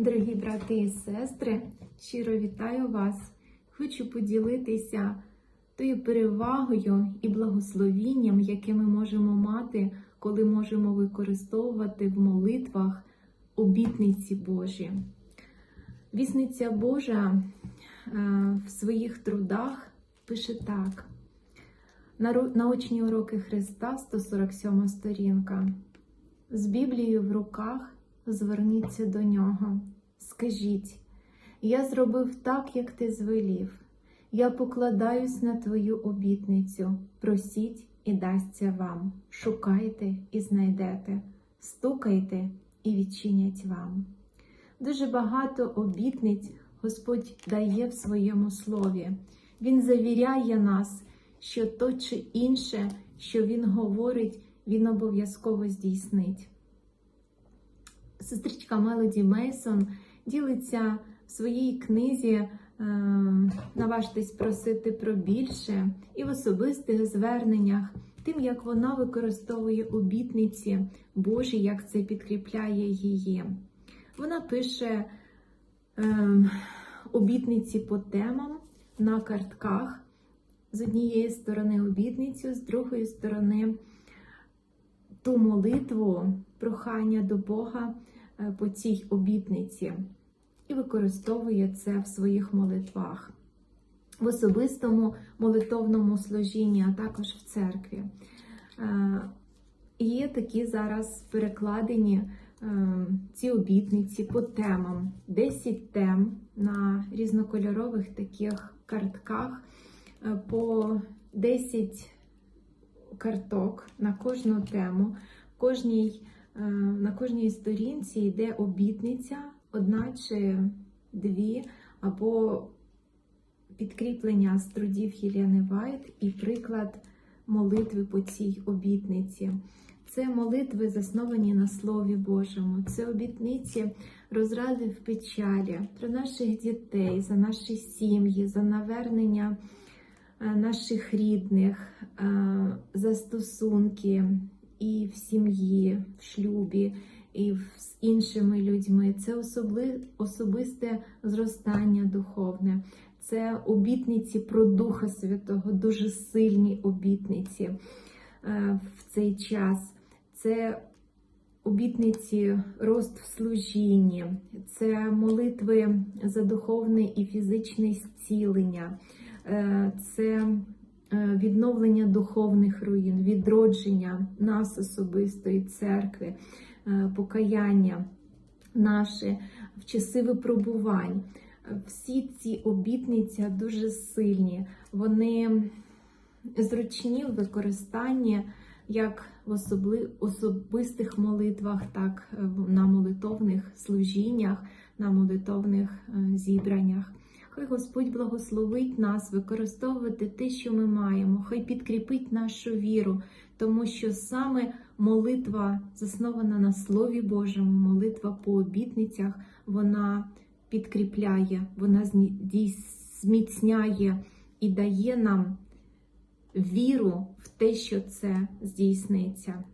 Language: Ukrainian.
Дорогі брати і сестри, щиро вітаю вас. Хочу поділитися тою перевагою і благословінням, яке ми можемо мати, коли можемо використовувати в молитвах обітниці Божі. Вісниця Божа е, в своїх трудах пише так: научні уроки Христа, 147 сторінка. З Біблією в руках зверніться до нього. Скажіть, я зробив так, як ти звелів. Я покладаюсь на твою обітницю. Просіть і дасться вам. Шукайте і знайдете, стукайте і відчинять вам. Дуже багато обітниць Господь дає в своєму слові. Він завіряє нас, що то чи інше, що Він говорить, Він обов'язково здійснить. Сестричка Мелоді Мейсон ділиться в своїй книзі е, Наважтесь просити про більше і в особистих зверненнях, тим, як вона використовує обітниці Божі, як це підкріпляє її. Вона пише е, обітниці по темам на картках. З однієї сторони обітницю, з другої сторони ту молитву, прохання до Бога е, по цій обітниці і використовує це в своїх молитвах, в особистому молитовному служінні, а також в церкві. Е, Є такі зараз перекладені е, ці обітниці по темам. 10 тем на різнокольорових таких картках по 10 карток на кожну тему. Кожній, е, на кожній сторінці йде обітниця, одна чи дві, або підкріплення з трудів Єлени Вайт і приклад молитви по цій обітниці. Це молитви, засновані на Слові Божому. Це обітниці розради в печалі про наших дітей, за наші сім'ї, за навернення наших рідних, е, за стосунки і в сім'ї, в шлюбі, і з іншими людьми. Це особли, особисте зростання духовне. Це обітниці про Духа Святого, дуже сильні обітниці е, в цей час. Це обітниці рост в служінні, це молитви за духовне і фізичне зцілення, е, це е, відновлення духовних руїн, відродження нас особистої церкви, е, покаяння наше в часи випробувань. Всі ці обітниці дуже сильні, вони зручні в використанні як в особли, особистих молитвах, так е, на молитовних служіннях, на молитовних е, зібраннях. Хай Господь благословить нас використовувати те, що ми маємо, хай підкріпить нашу віру, тому що саме молитва, заснована на Слові Божому, молитва по обітницях, вона підкріпляє, вона зміцняє і дає нам віру в те, що це здійсниться.